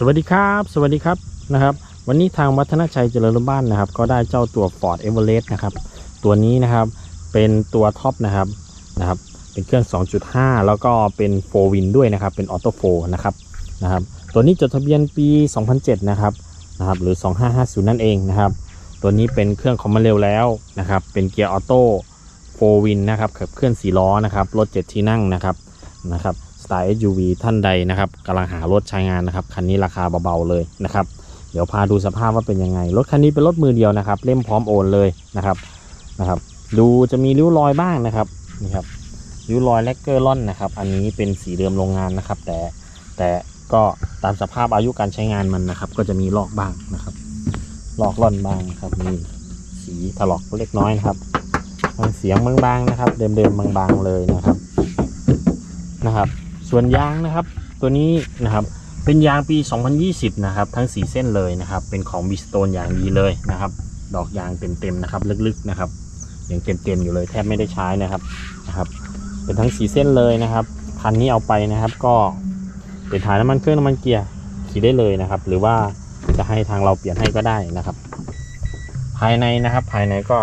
สวัสดีครับ สวัสดีครับนะครับ วันนี้ทางวัฒนชัยเจริญรถบ้านนะครับ ก็ได้เจ้าตัว Ford Everest นะครับ ตัวนี้นะครับเป็นตัวท็อปนะครับนะครับ เป็นเครื่อง 2.5 แล้วก็เป็น4 Win ด้วยนะครับ เป็นออโต้โฟนะครับนะครับ ตัวนี้จดทะเบียนปี 2007 นะครับนะครับหรือ 2550 นั่นเองนะครับ ตัวนี้เป็นเครื่องคอมมาเร็วแล้วนะครับ เป็นเกียร์ออโต้4 Win นะครับขับเคลื่อน4ล้อนะครับรถ7ที่นั่งนะครับนะครับ สไตล์ SUV ท่านใดนะครับกำลังหารถใช้งานนะครับคันนี้ราคาเบาๆเลยนะครับ เดี๋ยวพาดูสภาพว่าเป็นยังไง รถคันนี้เป็นรถมือเดียวนะครับ เล่มพร้อมโอนเลยนะครับนะครับ ดูจะมีริ้วรอยบ้างนะครับนี่ครับริ้วรอยแลกเกอร์ล่อนนะครับ อันนี้เป็นสีเดิมโรงงานนะครับ แต่แต่ก็ตามสภาพอายุการใช้งานมันนะครับ ก็จะมีลอกบ้างนะครับ ลอกล่อนบ้างครับมีสีถลอกเล็กน้อยนะครับฟังเสียงบางๆนะครับ เดิมๆบางๆเลยนะครับนะครับ ส่วนยางนะครับ ตัวนี้นะครับเป็นยางปี 2020 นะครับ ทั้ง 4 เส้นเลยนะครับ เป็นของบิสโตนอย่างดีเลยนะครับ ดอกยางเต็มๆนะครับ ลึกๆนะครับยังเต็มๆอยู่เลยแทบไม่ได้ใช้นะครับนะครับ เป็นทั้ง 4 เส้นเลยนะครับคันนี้เอาไปนะครับ ก็เป็นถ่ายน้ำมันเครื่องน้ำมันเกียร์ขี่ได้เลยนะครับ หรือว่าจะให้ทางเราเปลี่ยนให้ก็ได้นะครับ ภายในนะครับ ภายในก็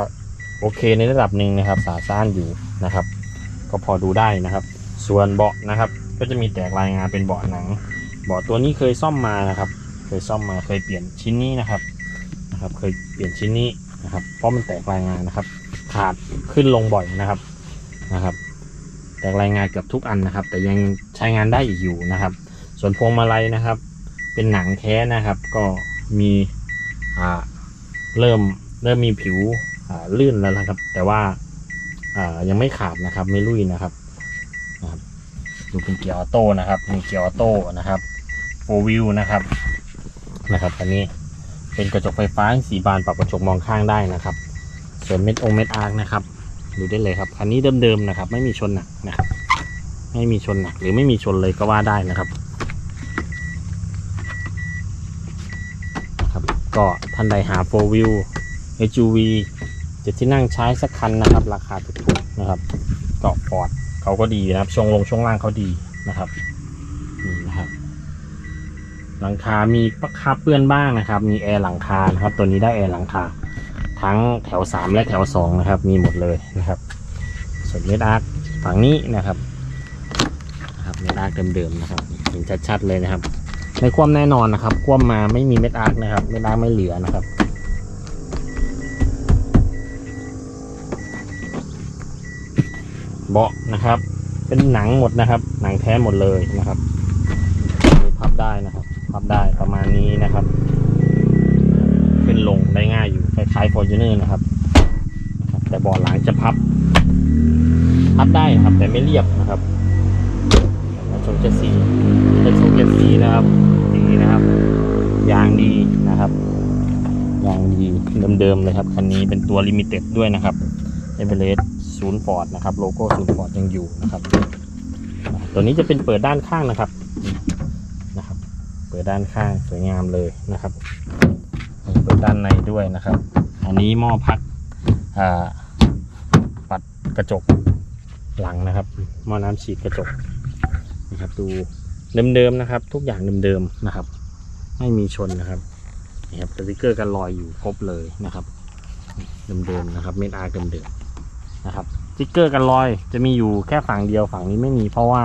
โอเคในระดับหนึ่งนะครับ สาซ่านอยู่นะครับ ก็พอดูได้นะครับ ส่วนเบาะนะครับ ก็จะมีแตกลายงานเป็นเบาะหนังเบาะตัวนี้เคยซ่อมมานะครับ เคยซ่อมมาเคยเปลี่ยนชิ้นนี้นะครับนะครับ เคยเปลี่ยนชิ้นนี้นะครับ เพราะมันแตกลายงานนะครับ ขาดขึ้นลงบ่อยนะครับนะครับ แตกลายงานเกือบทุกอันนะครับ แต่ยังใช้งานได้อีกอยู่นะครับ ส่วนพวงมาลัยนะครับ เป็นหนังแท้นะครับ ก็มีอ่าเริ่มเริ่มมีผิวอ่าลื่นแล้วนะครับ แต่ว่าอ่ายังไม่ขาดนะครับ ไม่ลุยนะครับ ดูเป็นเกียร์ออโต้นะครับมีเกียร์ออโต้นะครับโฟวิวนะครับนะครับอันนี้เป็นกระจกไฟฟ้าสีบานปรับกระจกมองข้างได้นะครับ ส่วนเม็ดองเม็ดอาร์คนะครับดูได้เลยครับ คันนี้เดิมๆนะครับ ไม่มีชนหนักนะครับ ไม่มีชนหนักหรือไม่มีชนเลยก็ว่าได้นะครับนะครับ ก็ท่านใดหาโฟวิว SUV จะที่นั่งใช้สักคันนะครับ ราคาถูกๆนะครับก็ฟอด เขาก็ดีนะครับช่วงลงช่วงล่างเขาดีนะครับนี่นะครับ หลังคา มีปะคาเปื้อนบ้างนะครับ มีแอร์หลังคานะครับ ตัวนี้ได้แอร์หลังคา ทั้งแถว3และแถว2นะครับ มีหมดเลยนะครับ ส่วนเมดอาร์คฝั่งนี้นะครับนะครับเมดอาร์คเดิมๆนะครับเห็นชัดๆเลยนะครับ ในความแน่นอนนะครับ ความมาไม่มีเม็ดอาร์คนะครับเม็ดอาร์คไม่เหลือนะครับ เบาะนะครับ เป็นหนังหมดนะครับ หนังแท้หมดเลยนะครับพับได้นะครับพับได้ประมาณนี้นะครับ เป็นลงได้ง่ายอยู่คล้ายๆฟอร์จูเนอร์นะครับ แต่เบาะหลังจะพับ พับได้นะครับ แต่ไม่เรียบนะครับแล้วชมเจ็ดสีเป็นชมเจ็ดสีนะครับดีนะครับ ยางดีนะครับยางดีเดิมๆเลยครับคันนี้เป็นตัวลิมิเต็ดด้วยนะครับเอเวอเรสต์ ศูนย์ฟอร์ดนะครับโลโก้ศูนย์ฟอร์ดยังอยู่นะครับ ตัวนี้จะเป็นเปิดด้านข้างนะครับนะครับ เปิดด้านข้างสวยงามเลยนะครับ เปิดด้านในด้วยนะครับ อันนี้หม้อพักอ่าปัดกระจกหลังนะครับหม้อน้ำฉีดกระจกนะครับ ดูเดิมๆนะครับ ทุกอย่างเดิมๆนะครับ ไม่มีชนนะครับนี่ครับสติกเกอร์กันรอยอยู่ครบเลยนะครับเดิมๆนะครับ เม็ดอาร์เดิมๆ นะครับสติกเกอร์กันรอยจะมีอยู่แค่ฝั่งเดียวฝั่งนี้ไม่มีเพราะว่า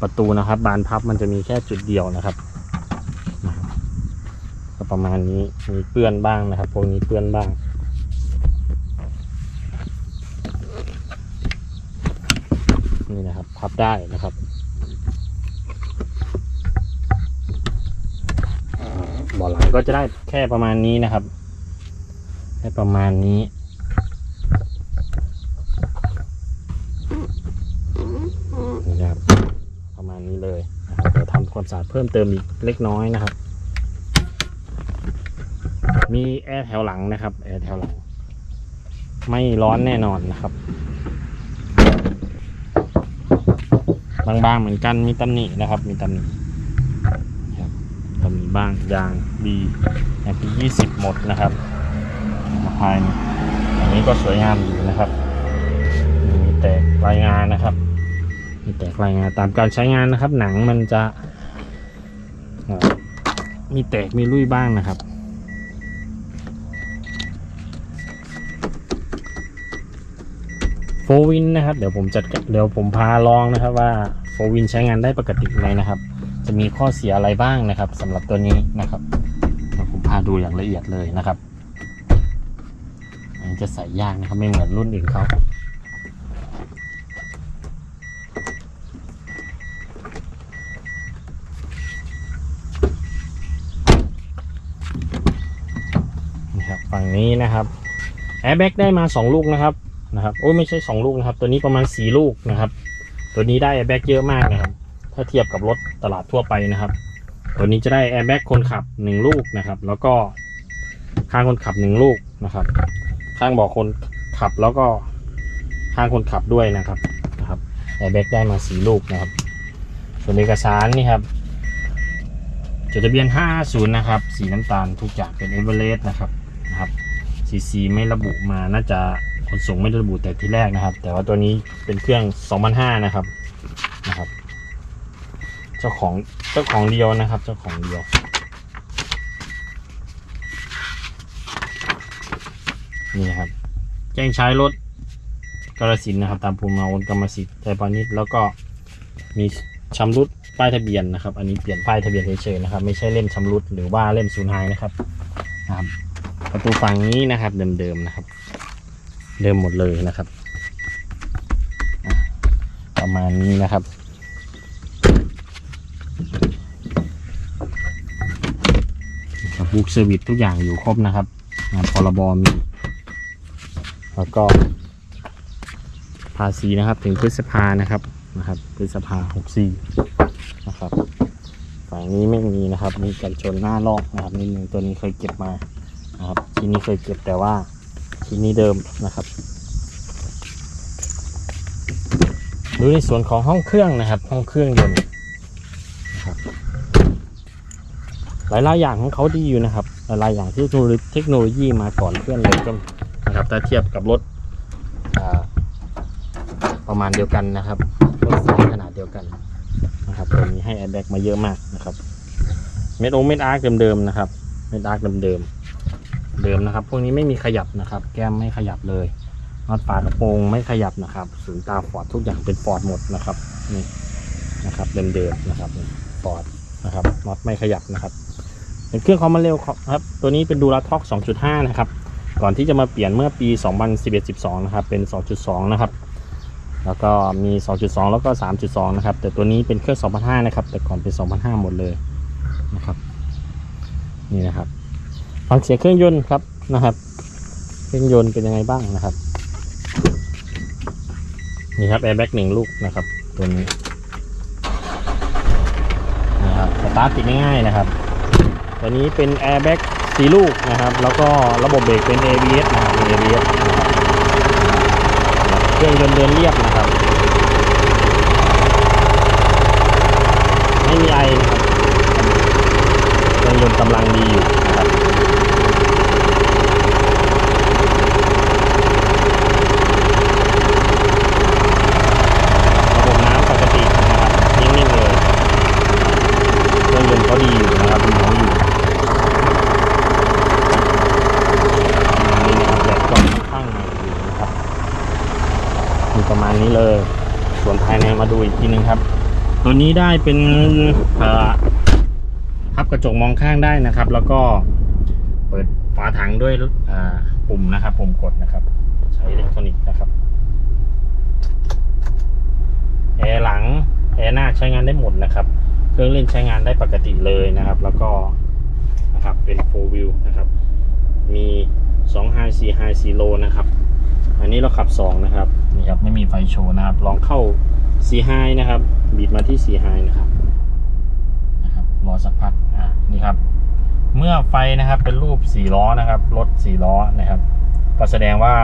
ประตูนะครับ บานพับมันจะมีแค่จุดเดียวนะครับก็ประมาณนี้มีเปื้อนบ้างนะครับพวกนี้เปื้อนบ้างนี่นะครับ พับได้นะครับบาะหลังก็จะได้แค่ประมาณนี้นะครับแค่ประมาณนี้นะครับ ประมาณนี้ เลยนะครับเดี๋ยวทำความสะอาดเพิ่มเติมอีกเล็กน้อยนะครับ มีแอร์แถวหลังนะครับแอร์แถวหลัง ไม่ร้อนแน่นอนนะครับบางๆเหมือนกันมีตำหนินะครับ มีตำหนิครับตำหนิบ้างยางดีแอมพียี่สิบหมดนะครับมาภายในอันนี้ก็สวยงามอยู่นะครับมีแตกรายงานนะครับ มีแตกรายงานตามการใช้งานนะครับ หนังมันจะมีแตกมีลุยบ้างนะครับโฟวินนะครับ เดี๋ยวผมจัดเดี๋ยวผมพาลองนะครับว่าโฟวินใช้งานได้ปกติไหมนะครับ จะมีข้อเสียอะไรบ้างนะครับสำหรับตัวนี้นะครับเดี๋ยวผมพาดูอย่างละเอียดเลยนะครับอันนี้จะใส่ยากนะครับไม่เหมือนรุ่นอื่นเขานี่ครับ ฝั่งนี้นะครับแอร์แบ็กได้มา 2 ลูกนะครับนะครับโอ้ไม่ใช่ 2 ลูกนะครับ ตัวนี้ประมาณ 4 ลูกนะครับ ตัวนี้ได้แอร์แบ็กเยอะมากนะครับ ถ้าเทียบกับรถตลาดทั่วไปนะครับ ตัวนี้จะได้แอร์แบ็กคนขับ 1 ลูกนะครับ แล้วก็ข้างคนขับ 1 ลูกนะครับ ข้างบอกคนขับแล้วก็ข้างคนขับด้วยนะครับนะครับแอร์แบ็กได้มา 4 ลูกนะครับ ส่วนเอกสารนี่ครับจดทะเบียน 50 นะครับ สีน้ำตาลทุกอย่างเป็นเอเวอเรสต์นะครับ ซีซีไม่ระบุมาน่าจะขนส่งไม่ระบุแต่ที่แรกนะครับ แต่ว่าตัวนี้เป็นเครื่อง2005นะครับนะครับ เจ้าของเจ้าของเดียวนะครับ เจ้าของเดียวนี่ครับ แจ้งใช้รถกระสินนะครับ ตามภูมิมาวนกรรมสิทธิ์ไทยพาณิชย์แล้วก็มีชำรุดป้ายทะเบียนนะครับ อันนี้เปลี่ยนป้ายทะเบียนเฉยๆนะครับ ไม่ใช่เล่มชำรุดหรือว่าเล่มสูญหายนะครับนะครับ ประตูฝั่งนี้นะครับ เดิมๆนะครับ เดิมหมดเลยนะครับ ประมาณนี้นะครับบุ๊กเซอร์วิสทุกอย่างอยู่ครบนะครับงานพรบมี แล้วก็ ภาษีนะครับถึงพฤษภานะครับนะครับพฤษภาหกสี่นะครับ ฝั่งนี้ไม่มีนะครับ มีกันชนหน้าลอกนะครับนิดนึงตัวนี้เคยเก็บมา นะครับทีนี้เคยเก็บแต่ว่าทีนี้เดิมนะครับ ดูในส่วนของห้องเครื่องนะครับ ห้องเครื่องยนต์นะครับหลายๆอย่างของเขาดีอยู่นะครับ หลายๆอย่างที่เทคโนโลยีมาก่อนเพื่อนเลยก็นะครับถ้าเทียบกับรถประมาณเดียวกันนะครับรถไฟขนาดเดียวกันนะครับตัวนี้ให้แอร์แบ็กมาเยอะมากนะครับ เม็ดโอเม็ดอาร์เดิมๆนะครับ เม็ดอาร์เดิมๆ เดิมนะครับ พวกนี้ไม่มีขยับนะครับ แก้มไม่ขยับเลยน็อตฝากระโปรงไม่ขยับนะครับศูนย์ตาฟอร์ดทุกอย่างเป็นฟอร์ดหมดนะครับนี่นะครับเดิมๆนะครับฟอร์ดนะครับน็อตไม่ขยับนะครับเป็นเครื่องความเร็วครับตัวนี้เป็นดูราท็อก 2.5 นะครับ ก่อนที่จะมาเปลี่ยนเมื่อปี 2011-12 นะครับ เป็น 2.2 นะครับ แล้วก็มี 2.2 แล้วก็ 3.2 นะครับ แต่ตัวนี้เป็นเครื่อง2005นะครับ แต่ก่อนเป็น2005หมดเลยนะครับ นี่นะครับ ฟังเสียงเครื่องยนต์ครับนะครับ เครื่องยนต์เป็นยังไงบ้างนะครับ นี่ครับแอร์แบ็กหนึ่งลูกนะครับตัวนี้นะครับสตาร์ทติดง่ายๆนะครับตัวนี้เป็น Airbag สีลูกนะครับ แล้วก็ระบบเบรกเป็น ABS นะครับ ABS นะครับเครื่องยนต์เดินเรียบนะครับ ไม่มีไอนะครับเครื่องยนต์กำลังดีอยู่นะครับระบบน้ำปกตินะครับนิ่งๆเลย เครื่องยนต์เขาดีอยู่นะครับเหมาอยู่นี่นะครับแบตก็ค่อนข้างใหม่อยู่นะครับมีประมาณนี้เลย ส่วนภายในมาดูอีกทีนึง ครับ ตัวนี้ได้เป็นพับกระจกมองข้างได้นะครับ แล้วก็เปิดฝาถังด้วยปุ่มนะครับ ปุ่มกดนะครับ ใช้อิเล็กทรอนิกส์นะครับแอร์หลังแอร์หน้าใช้งานได้หมดนะครับ เครื่องเล่นใช้งานได้ปกติเลยนะครับ แล้วก็นะครับเป็น4 wheel นะครับ มี2 high 4 high 4 low นะครับ อันนี้เราขับ 2 นะครับนี่ครับ ไม่มีไฟโชว์นะครับ ลองเข้า 4 high นะครับ บีดมาที่4 high นะครับนะครับ รอสักพักอ่านี่ครับ เมื่อไฟนะครับเป็นรูป4ล้อนะครับรถ4ล้อนะครับ ก็แสดงว่า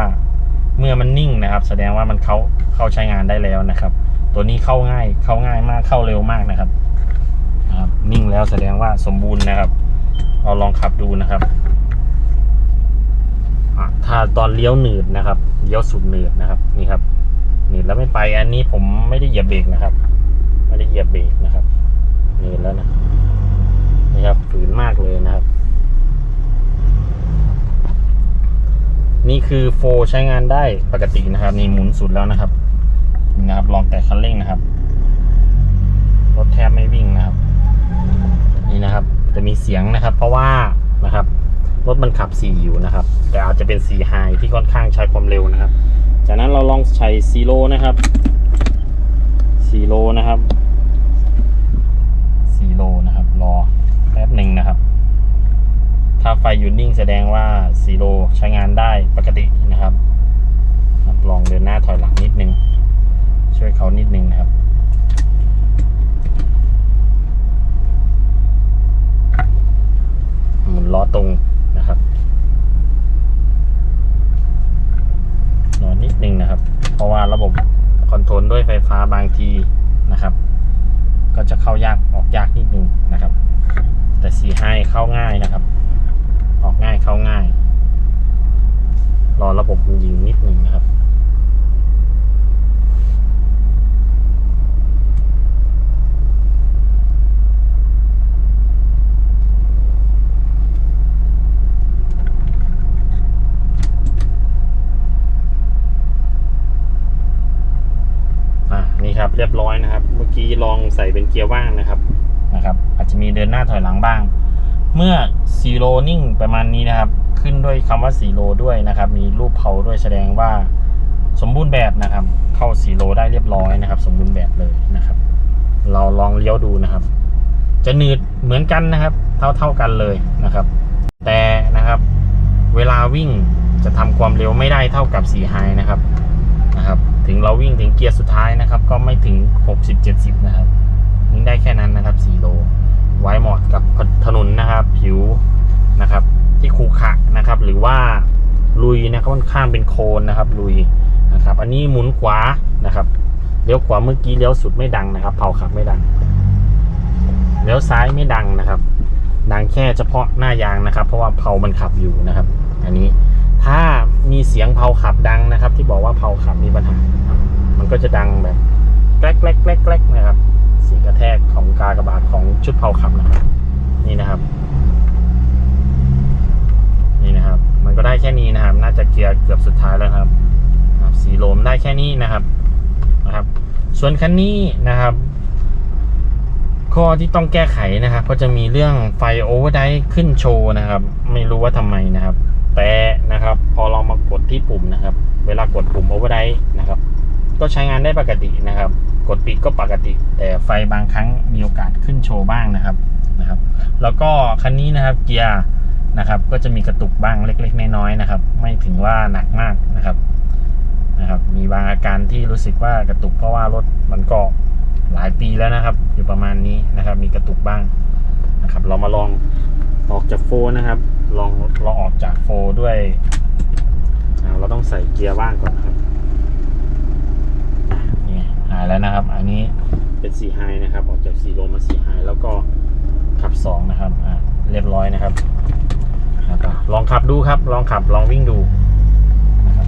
เมื่อมันนิ่งนะครับ แสดงว่ามันเข้าเข้าใช้งานได้แล้วนะครับ ตัวนี้เข้าง่ายเข้าง่ายมากเข้าเร็วมากนะครับนะครับนิ่งแล้วแสดงว่าสมบูรณ์นะครับเราลองขับดูนะครับอะถ้าตอนเลี้ยวหนืดนะครับเลี้ยวสุดหนืดนะครับนี่ครับ นี่แล้วไม่ไปอันนี้ผมไม่ได้เหยียบเบรกนะครับ ไม่ได้เหยียบเบรกนะครับ นี่แล้วนะนะครับฝืนมากเลยนะครับ นี่คือโฟใช้งานได้ปกตินะครับ นี่หมุนสุดแล้วนะครับนะครับ ลองแตะคันเร่งนะครับรถแทบไม่วิ่งนะครับ นี่นะครับ จะมีเสียงนะครับ เพราะว่านะครับรถมันขับ 4 อยู่นะครับ แต่อาจจะเป็น4ไฮที่ค่อนข้างใช้ความเร็วนะครับ จากนั้นเราลองใช้ซีโร่นะครับซีโร่นะครับซีโร่นะครับ รอแป๊บหนึ่งนะครับ ถ้าไฟหยุดนิ่งแสดงว่าซีโร่ใช้งานได้ปกตินะครับ ลองเดินหน้าถอยหลังนิดนึง ช่วยเขานิดนึงนะครับหมุนล้อตรงนะครับ รอ นึงนะครับ เพราะว่าระบบคอนโทรลด้วยไฟฟ้าบางทีนะครับ ก็จะเข้ายากออกยากนิดนึงนะครับ แต่สีไฮเข้าง่ายนะครับ ออกง่ายเข้าง่าย รอระบบยิงนิดนึงนะครับ อ่านี่ ครับเรียบร้อยนะครับ เมื่อกี้ลองใส่เป็นเกียร์ว่างนะครับนะครับ อาจจะมีเดินหน้าถอยหลังบ้าง เมื่อซีโรนิ่งประมาณนี้นะครับ ขึ้นด้วยคำว่าซีโรด้วยนะครับ มีรูปเผาด้วยแสดงว่าสมบูรณ์แบบนะครับ เข้าซีโรได้เรียบร้อยนะครับ สมบูรณ์แบบเลยนะครับ เราลองเลี้ยวดูนะครับ จะหนืดเหมือนกันนะครับ เท่าเท่ากันเลยนะครับ แต่นะครับ เวลาวิ่งจะทำความเร็วไม่ได้เท่ากับสีไฮนะครับ ถึงเราวิ่งถึงเกียร์สุดท้ายนะครับ ก็ไม่ถึง 60-70 นะครับวิ่งได้แค่นั้นนะครับ 4 โล ไว้เหมาะกับถนนนะครับ ผิวนะครับ ที่ขรุขะนะครับ หรือว่าลุยนะครับค่อนข้างเป็นโคลนนะครับลุยนะครับ อันนี้หมุนขวานะครับเลี้ยวขวาเมื่อกี้เลี้ยวสุดไม่ดังนะครับ เผาขับไม่ดังเลี้ยวซ้ายไม่ดังนะครับ ดังแค่เฉพาะหน้ายางนะครับ เพราะว่าเผามันขับอยู่นะครับ อันนี้ ถ้ามีเสียงเผาขับดังนะครับ ที่บอกว่าเผาขับมีปัญหามันก็จะดังแบบแกลกแกลกแกลกแกลกนะครับเสียงกระแทกของกากระบาดของชุดเผาขับนะครับ นี่นะครับ นี่นะครับ มันก็ได้แค่นี้นะครับ น่าจะเกียร์เกือบสุดท้ายแล้วครับสีโลมได้แค่นี้นะครับนะครับ ส่วนคันนี้นะครับ ข้อที่ต้องแก้ไขนะครับ ก็จะมีเรื่องไฟโอเวอร์ไดขึ้นโชว์นะครับ ไม่รู้ว่าทำไมนะครับ แต่นะครับ พอเรามากดที่ปุ่มนะครับ เวลากดปุ่มโอเวอร์ไดนะครับ ก็ใช้งานได้ปกตินะครับ กดปิดก็ปกติ แต่ไฟบางครั้งมีโอกาสขึ้นโชว์บ้างนะครับนะครับ แล้วก็คันนี้นะครับเกียร์นะครับก็จะมีกระตุกบ้างเล็ก ๆ น้อยๆนะครับ ไม่ถึงว่าหนักมากนะครับนะครับ มีบางอาการที่รู้สึกว่ากระตุกเพราะว่ารถมันก็หลายปีแล้วนะครับ อยู่ประมาณนี้นะครับ มีกระตุกบ้างนะครับ เรามาลอง ออกจากโฟร์นะครับ ลองเราออกจากโฟร์ด้วยอ่าเราต้องใส่เกียร์ว่างก่อนนะครับอะนี่ไงหายแล้วนะครับ อันนี้เป็นสีไฮนะครับ ออกจากสีโลมาสีไฮแล้วก็ขับสองนะครับอ่าเรียบร้อยนะครับแล้วก็ลองขับดูครับ ลองขับลองวิ่งดูนะครับ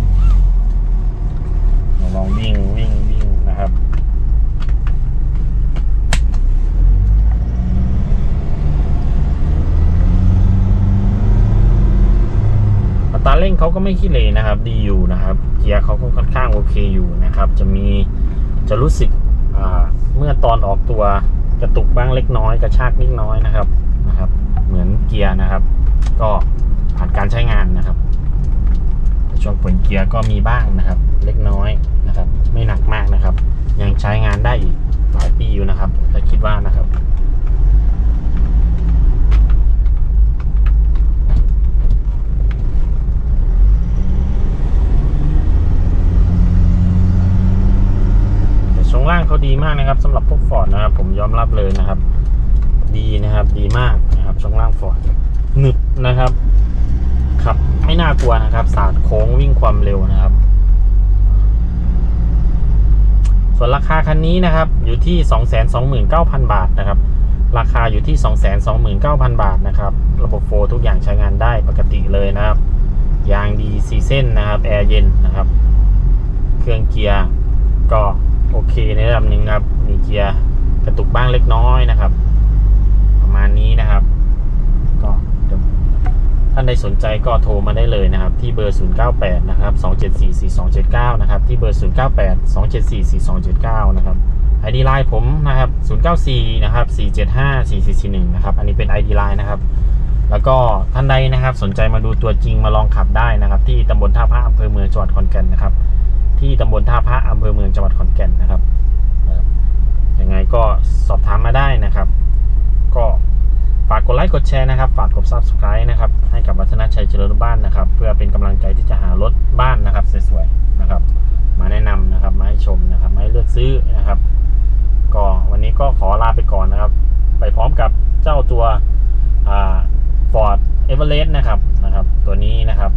ลองวิ่งวิ่งวิ่งนะครับ อัตราเร่งเขาก็ไม่ขี้เหร่นะครับ ดีอยู่นะครับ เกียร์เขาก็ค่อนข้างโอเคอยู่นะครับ จะมีจะรู้สึกเมื่อตอนออกตัวกระตุกบ้างเล็กน้อยกระชากนิดน้อยนะครับนะครับ เหมือนเกียร์นะครับ ก็ผ่านการใช้งานนะครับช่วงเปิดเกียร์ก็มีบ้างนะครับ เล็กน้อยนะครับ ไม่หนักมากนะครับ ยังใช้งานได้อีกหลายปีอยู่นะครับถ้าคิดว่านะครับ แต่ช่วง ล่างเขาดีมากนะครับสำหรับพวกฟอร์ดนะครับ ผมยอมรับเลยนะครับ ดีนะครับ ดีมากนะครับช่วงล่างฟอร์ดหนึบนะครับขับไม่น่ากลัวนะครับ สาดโค้งวิ่งความเร็วนะครับ ส่วนราคาคันนี้นะครับ อยู่ที่ 229,000 บาทนะครับ ราคาอยู่ที่ 229,000 บาทนะครับ ระบบโฟร์ทุกอย่างใช้งานได้ปกติเลยนะครับ ยางดีซีเส้นนะครับ แอร์เย็นนะครับ เครื่องเกียร์ก็โอ ในระดับหนึ่งครับมีเกียร์กระตุกบ้างเล็กน้อยนะครับ ประมาณนี้นะครับ ก็ท่านใดสนใจก็โทรมาได้เลยนะครับ ที่เบอร์ 098 นะครับ 2744279 นะครับ ที่เบอร์ 098 2744279 นะครับ ID Line ผมนะครับ 094 นะครับ 475 4441 นะครับ อันนี้เป็น ID Line นะครับ แล้วก็ท่านใดนะครับสนใจมาดูตัวจริงมาลองขับได้นะครับ ที่ตำบลท่าพระอำเภอเมืองจังหวัดขอนแก่นนะครับ ที่ตำบลท่าพระอำเภอเมืองจังหวัดขอนแก่นนะครับนะครับยังไงก็สอบถามมาได้นะครับ ก็ฝากก ดแชร์นะครับ ฝากกด subscribe นะครับ ให้กับวัฒนชัยเจริญบ้านนะครับ เพื่อเป็นกำลังใจที่จะหารถบ้านนะครับสวยๆนะครับ มาแนะนำนะครับ มาให้ชมนะครับ มาให้เลือกซื้อนะครับ ก็วันนี้ก็ขอลาไปก่อนนะครับ ไปพร้อมกับเจ้าตัวฟอร์ดเอเวอเรสต์นะครับนะครับ ตัวนี้นะครับ